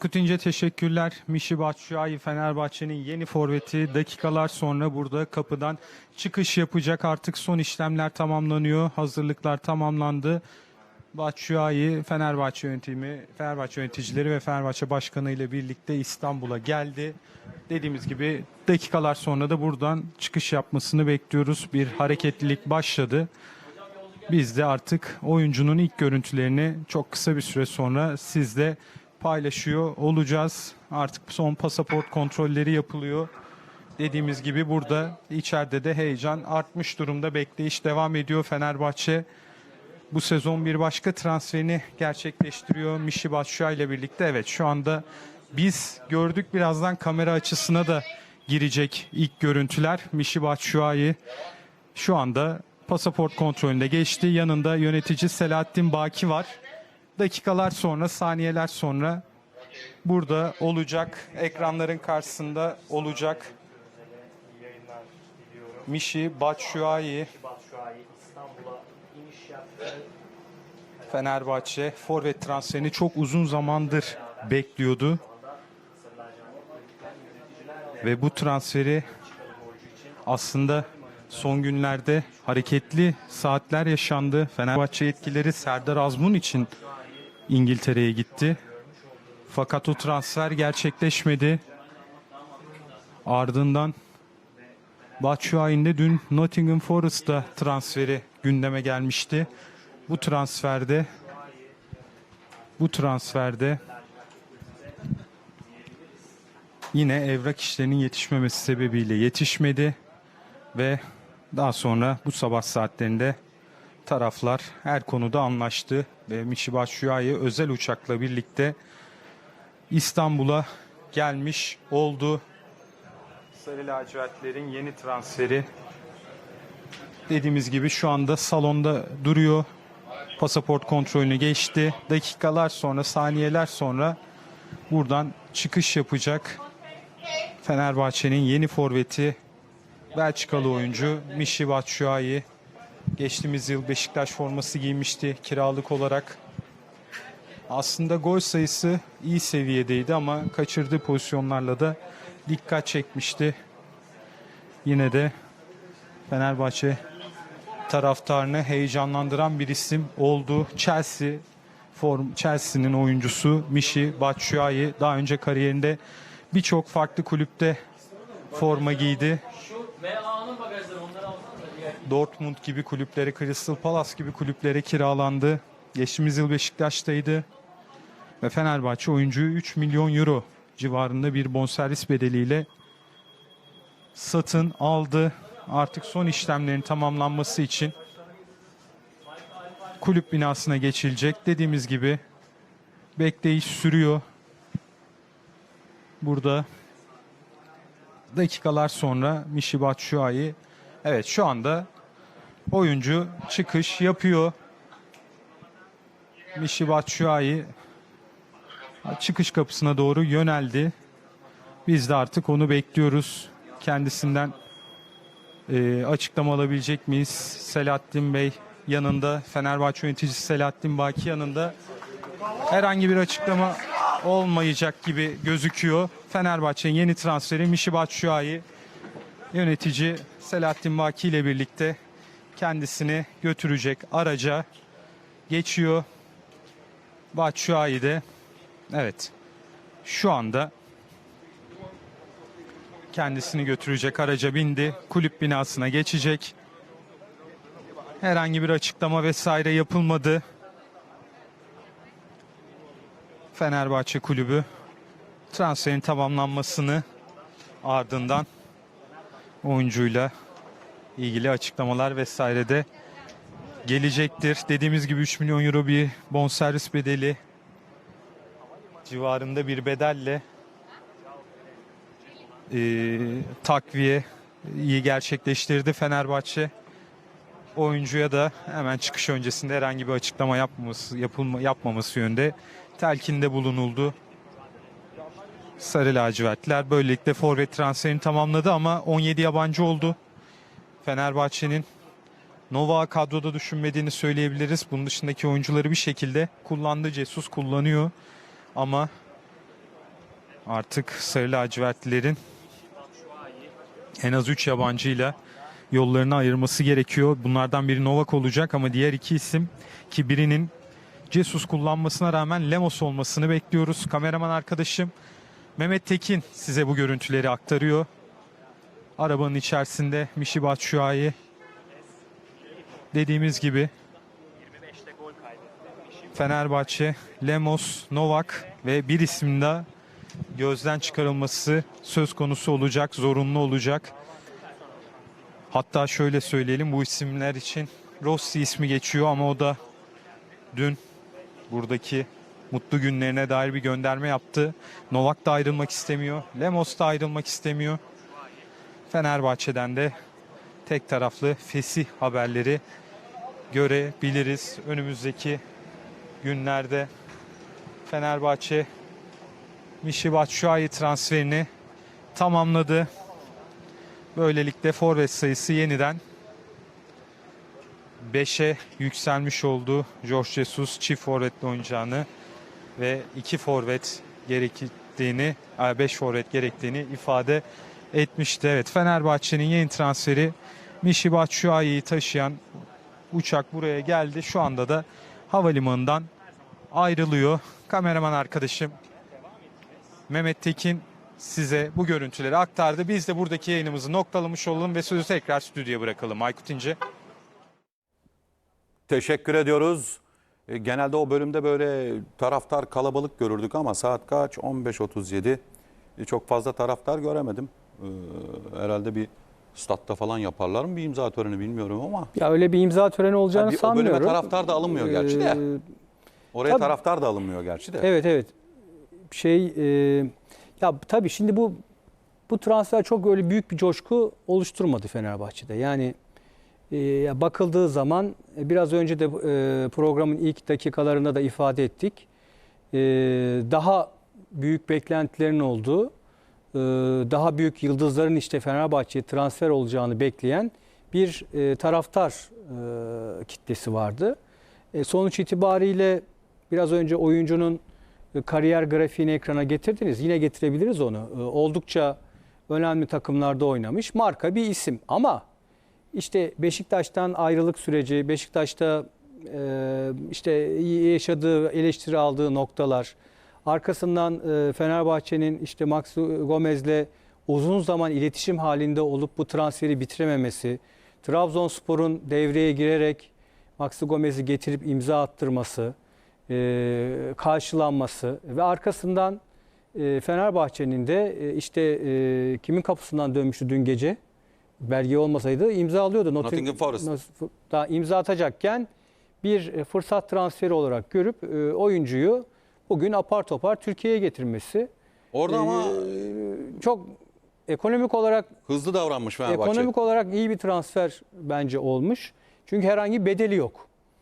Kutince teşekkürler. Mişi Batshuayi Fenerbahçe'nin yeni forveti dakikalar sonra burada kapıdan çıkış yapacak. Artık son işlemler tamamlanıyor. Hazırlıklar tamamlandı. Batshuayi Fenerbahçe yönetimi, Fenerbahçe yöneticileri ve Fenerbahçe Başkanı ile birlikte İstanbul'a geldi. Dediğimiz gibi dakikalar sonra da buradan çıkış yapmasını bekliyoruz. Bir hareketlilik başladı. Biz de artık oyuncunun ilk görüntülerini çok kısa bir süre sonra sizle paylaşıyor olacağız. Artık son pasaport kontrolleri yapılıyor. Dediğimiz gibi burada içeride de heyecan artmış durumda. Bekleyiş devam ediyor. Fenerbahçe bu sezon bir başka transferini gerçekleştiriyor. Mişi Batshuayi ile birlikte. Evet şu anda biz gördük birazdan kamera açısına da girecek ilk görüntüler. Mişi Batshuayi şu anda pasaport kontrolünde geçti. Yanında yönetici Selahattin Baki var. Dakikalar sonra, saniyeler sonra burada olacak. Ekranların karşısında olacak. Mişi Batshuayi. Fenerbahçe forvet transferini çok uzun zamandır bekliyordu. Ve bu transferi aslında son günlerde hareketli saatler yaşandı. Fenerbahçe yetkileri Serdar Azmun için İngiltere'ye gitti. Fakat o transfer gerçekleşmedi. Ardından Batshuayi'nin dün Nottingham Forest'ta transferi gündeme gelmişti. Bu transferde bu transferde yine evrak işlerinin yetişmemesi sebebiyle yetişmedi ve daha sonra bu sabah saatlerinde taraflar her konuda anlaştı ve Mişi Batshuayi özel uçakla birlikte İstanbul'a gelmiş oldu. Sarı lacivertlerin yeni transferi dediğimiz gibi şu anda salonda duruyor. Pasaport kontrolünü geçti. Dakikalar sonra, saniyeler sonra buradan çıkış yapacak. Fenerbahçe'nin yeni forveti Belçikalı oyuncu Mişi Batshuayi. Geçtiğimiz yıl Beşiktaş forması giymişti kiralık olarak. Aslında gol sayısı iyi seviyedeydi ama kaçırdığı pozisyonlarla da dikkat çekmişti. Yine de Fenerbahçe taraftarını heyecanlandıran bir isim oldu. Chelsea form Chelsea'nin oyuncusu Mişi Batshuayi daha önce kariyerinde birçok farklı kulüpte forma giydi. Ve A'nın bagajları onları alsana da diğer. Dortmund gibi kulüplere, Crystal Palace gibi kulüplere kiralandı. Geçtiğimiz yıl Beşiktaş'taydı. Ve Fenerbahçe oyuncuyu 3 milyon euro civarında bir bonservis bedeliyle satın aldı. Artık son işlemlerin tamamlanması için kulüp binasına geçilecek. Dediğimiz gibi bekleyiş sürüyor. Burada dakikalar sonra Mişi Batshuayi evet şu anda oyuncu çıkış yapıyor. Mişi Batshuayi çıkış kapısına doğru yöneldi. Biz de artık onu bekliyoruz. Kendisinden e, açıklama alabilecek miyiz? Selahattin Bey yanında, Fenerbahçe yöneticisi Selahattin Baki yanında herhangi bir açıklama olmayacak gibi gözüküyor. Fenerbahçe'nin yeni transferi Mişi Batshuayi yönetici Selahattin Baki ile birlikte kendisini götürecek araca geçiyor. Batshuayi de evet şu anda kendisini götürecek araca bindi. Kulüp binasına geçecek. Herhangi bir açıklama vesaire yapılmadı. Fenerbahçe kulübü transferin tamamlanmasını ardından oyuncuyla ilgili açıklamalar vesaire de gelecektir. Dediğimiz gibi 3 milyon euro bir bonservis bedeli civarında bir bedelle e, takviye iyi gerçekleştirdi Fenerbahçe. Oyuncuya da hemen çıkış öncesinde herhangi bir açıklama yapmaması, yapılma, yapmaması yönde telkinde bulunuldu. Sarı lacivertler böylelikle forvet transferini tamamladı ama 17 yabancı oldu. Fenerbahçe'nin Nova kadroda düşünmediğini söyleyebiliriz. Bunun dışındaki oyuncuları bir şekilde kullandı. Jesus kullanıyor. Ama Artık Sarı lacivertlilerin en az 3 yabancıyla yollarını ayırması gerekiyor. Bunlardan biri Novak olacak ama diğer iki isim ki birinin Jesus kullanmasına rağmen Lemos olmasını bekliyoruz. Kameraman arkadaşım Mehmet Tekin size bu görüntüleri aktarıyor. Arabanın içerisinde Mişi Batshuayi dediğimiz gibi 25'te gol kaydetti. Mişi Fenerbahçe, Lemos, Novak ve bir isim daha gözden çıkarılması söz konusu olacak, zorunlu olacak. Hatta şöyle söyleyelim bu isimler için Rossi ismi geçiyor ama o da dün buradaki mutlu günlerine dair bir gönderme yaptı. Novak da ayrılmak istemiyor. Lemos da ayrılmak istemiyor. Fenerbahçe'den de tek taraflı fesih haberleri görebiliriz önümüzdeki günlerde. Fenerbahçe Mişi Batshuayi transferini tamamladı. Böylelikle forvet sayısı yeniden 5'e yükselmiş oldu. Jorge Jesus çift forvetle oynayacağını ve 2 forvet gerektiğini, 5 forvet gerektiğini ifade etmişti. Evet Fenerbahçe'nin yeni transferi Mişi Batshuayi'yi taşıyan uçak buraya geldi. Şu anda da havalimanından ayrılıyor. Kameraman arkadaşım Mehmet Tekin size bu görüntüleri aktardı. Biz de buradaki yayınımızı noktalamış olalım ve sözü tekrar stüdyoya bırakalım. Aykut İnce. Teşekkür ediyoruz. E, Genelde o bölümde böyle taraftar kalabalık görürdük ama saat kaç? 15.37. E, Çok fazla taraftar göremedim. E, Herhalde bir statta falan yaparlar mı bir imza töreni bilmiyorum ama Ya öyle bir imza töreni olacağını Ha, bir- o bölüme sanmıyorum. taraftar da alınmıyor gerçi de. Ee, oraya Tabii. taraftar da alınmıyor gerçi de. Evet evet. Şey e, ya tabii şimdi bu bu transfer çok öyle büyük bir coşku oluşturmadı Fenerbahçe'de. Yani e, bakıldığı zaman e, biraz önce de e, programın ilk dakikalarında da ifade ettik. E, daha büyük beklentilerin olduğu, daha büyük yıldızların işte Fenerbahçe'ye transfer olacağını bekleyen bir e, taraftar e, kitlesi vardı. E, sonuç itibariyle biraz önce oyuncunun e, kariyer grafiğini ekrana getirdiniz. Yine getirebiliriz onu. E, Oldukça önemli takımlarda oynamış. Marka bir isim ama işte Beşiktaş'tan ayrılık süreci, Beşiktaş'ta e, işte yaşadığı, eleştiri aldığı noktalar, arkasından e, Fenerbahçe'nin işte Max Gomez'le uzun zaman iletişim halinde olup bu transferi bitirememesi, Trabzonspor'un devreye girerek Max Gomez'i getirip imza attırması, e, karşılanması ve arkasından e, Fenerbahçe'nin de işte kimin kapısından dönmüştü dün gece? Belge olmasaydı imza alıyordu. Nottingham Forest. Daha imza atacakken bir fırsat transferi olarak görüp oyuncuyu bugün apar topar Türkiye'ye getirmesi Orada ama e, çok ekonomik olarak hızlı davranmış Fenerbahçe. ekonomik olarak iyi bir transfer bence olmuş. Çünkü herhangi bedeli yok.